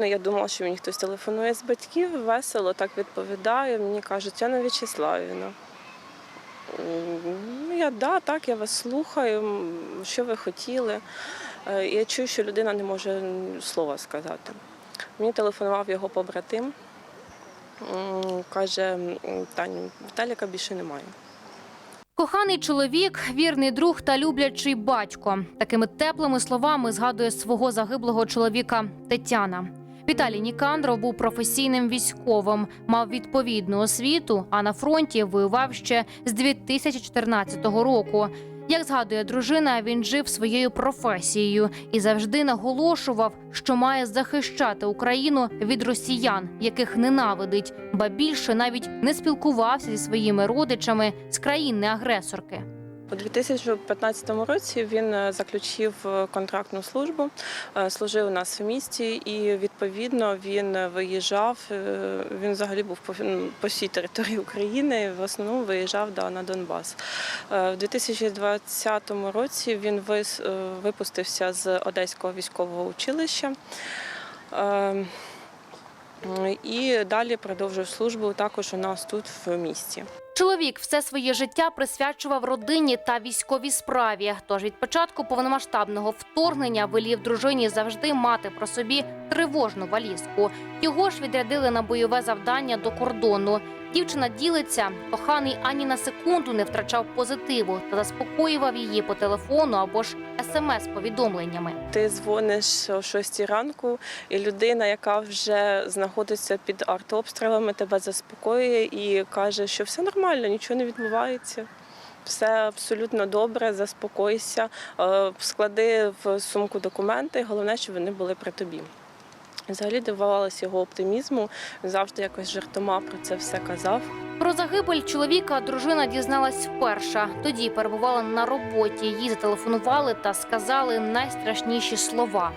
Ну, Я думала, що мені хтось телефонує з батьків, весело так відповідає. Мені кажуть, Яна В'ячеславівна. М, Ну, я да, так, я вас слухаю, що ви хотіли. Е, Я чую, що людина не може слова сказати. Мені телефонував його побратим. Каже, Таню, Віталіка більше немає. Коханий чоловік, вірний друг та люблячий батько. Такими теплими словами згадує свого загиблого чоловіка Тетяна. Віталій Нікандров був професійним військовим, мав відповідну освіту, а на фронті воював ще з 2014 року. Як згадує дружина, він жив своєю професією і завжди наголошував, що має захищати Україну від росіян, яких ненавидить, ба більше навіть не спілкувався зі своїми родичами з країни-агресорки. У 2015 році він е, заключив е, контрактну службу, е, служив у нас в місті, і відповідно він виїжджав. Він взагалі був по, всій території України. В основному виїжджав да, на Донбас. В 2020 році він випустився з Одеського військового училища. Е, І далі продовжив службу також у нас тут в місті. Чоловік все своє життя присвячував родині та військовій справі. Тож від початку повномасштабного вторгнення велів дружині завжди мати про собі тривожну валізку. Його ж відрядили на бойове завдання до кордону. Дівчина ділиться, коханий ані на секунду не втрачав позитиву та заспокоював її по телефону або ж смс-повідомленнями. Ти дзвониш о 6 ранку, і людина, яка вже знаходиться під артобстрілами, тебе заспокоює і каже, що все нормально, нічого не відбувається. Все абсолютно добре, заспокойся, е, склади в сумку документи. Головне, щоб вони були при тобі. Взагалі дивувалася його оптимізму. Він завжди якось жартома про це все казав. Про загибель чоловіка дружина дізналась вперше. Тоді перебувала на роботі. Їй зателефонували та сказали найстрашніші слова: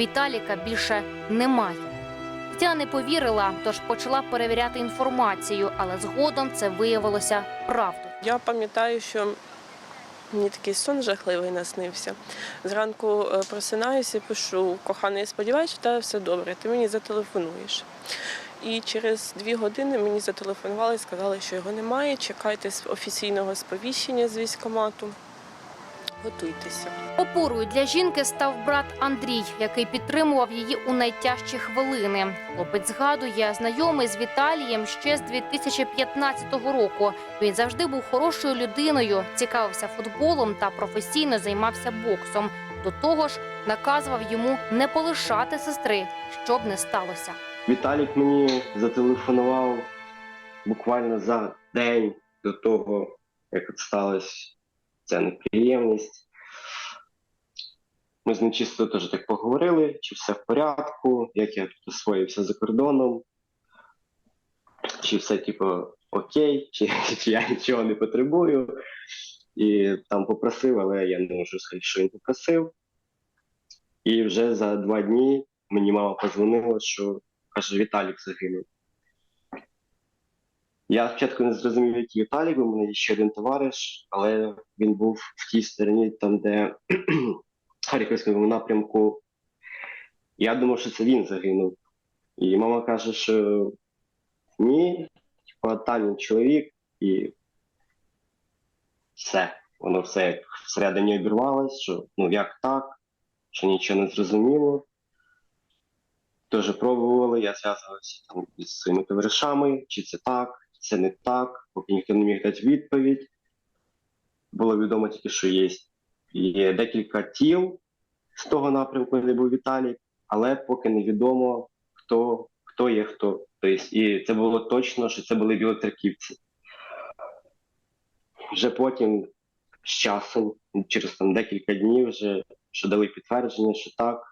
Віталіка більше немає. Тетяна не повірила, тож почала перевіряти інформацію, але згодом це виявилося правдою. Я пам'ятаю, що мені такий сон жахливий наснився. Зранку е, просинаюся пишу, коханий, сподіваюся, що тебе все добре, ти мені зателефонуєш. І через дві години мені зателефонували сказали, що його немає. Чекайте офіційного сповіщення з військкомату. Готуйтеся. Опорою для жінки став брат Андрій, який підтримував її у найтяжчі хвилини. Хлопець згадує, знайомий з Віталієм ще з 2015 року. Він завжди був хорошою людиною, цікавився футболом та професійно займався боксом. До того ж, наказував йому не полишати сестри, щоб не сталося. Віталік мені зателефонував буквально за день до того, як от сталася ця неприємність. Ми з ним чисто теж так поговорили, чи все в порядку, як я тут освоївся за кордоном, чи все, типу, окей, чи, чи я нічого не потребую. І там попросив, але я не можу сказати, що він попросив. І вже за два дні мені мама позвонила, що каже, Віталік загинув. Я спочатку не зрозумів, який Віталік, бо в мене є ще один товариш, але він був в тій стороні, там, де Харківському напрямку. Я думав, що це він загинув. І мама каже, що ні, там він чоловік, і все. Воно все як всередині обірвалось, що ну як так, що нічого не зрозуміло. Теж пробували, я зв'язувався там із своїми товаришами, чи це так, це не так, поки ніхто не міг дати відповідь. Було відомо тільки, що є, є декілька тіл з того напрямку, де був Віталій, але поки невідомо, хто, хто є хто. Тобто, і це було точно, що це були білоцерківці. Вже потім, з часом, через там декілька днів, вже що дали підтвердження, що так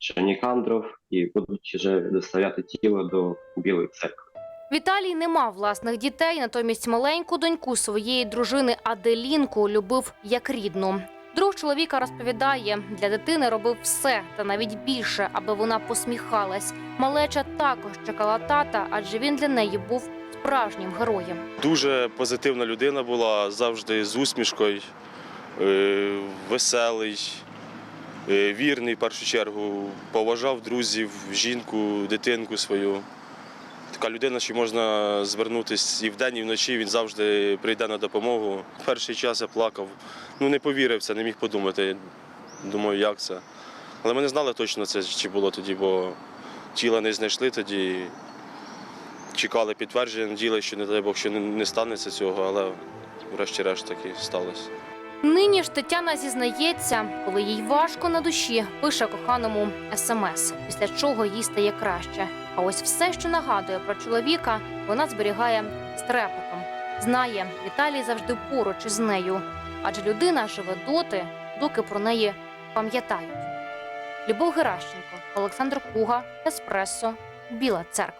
що Нікандров, і будуть вже доставляти тіло до Білої церкви. Віталій не мав власних дітей, натомість маленьку доньку своєї дружини Аделінку любив як рідну. Друг чоловіка розповідає, для дитини робив все та навіть більше, аби вона посміхалась. Малеча також чекала тата, адже він для неї був справжнім героєм. Дуже позитивна людина була, завжди з усмішкою, е, веселий. е, вірний в першу чергу, поважав друзів, жінку, дитинку свою. Така людина, що можна звернутися і вдень, і вночі, він завжди прийде на допомогу. Перший час я плакав. Ну не повірив це, не міг подумати. Думаю, як це. Але ми не знали точно це, чи було тоді, бо тіла не знайшли тоді. Чекали підтвердження, надіялися, що не дай Бог, що не станеться цього, але врешті-решт таки сталося. Нині ж Тетяна зізнається, коли їй важко на душі, пише коханому смс, після чого їй стає краще. А ось все, що нагадує про чоловіка, вона зберігає з трепетом. Знає, Віталій завжди поруч із нею, адже людина живе доти, доки про неї пам'ятають. Любов Геращенко, Олександр Куга, Еспресо, Біла Церква.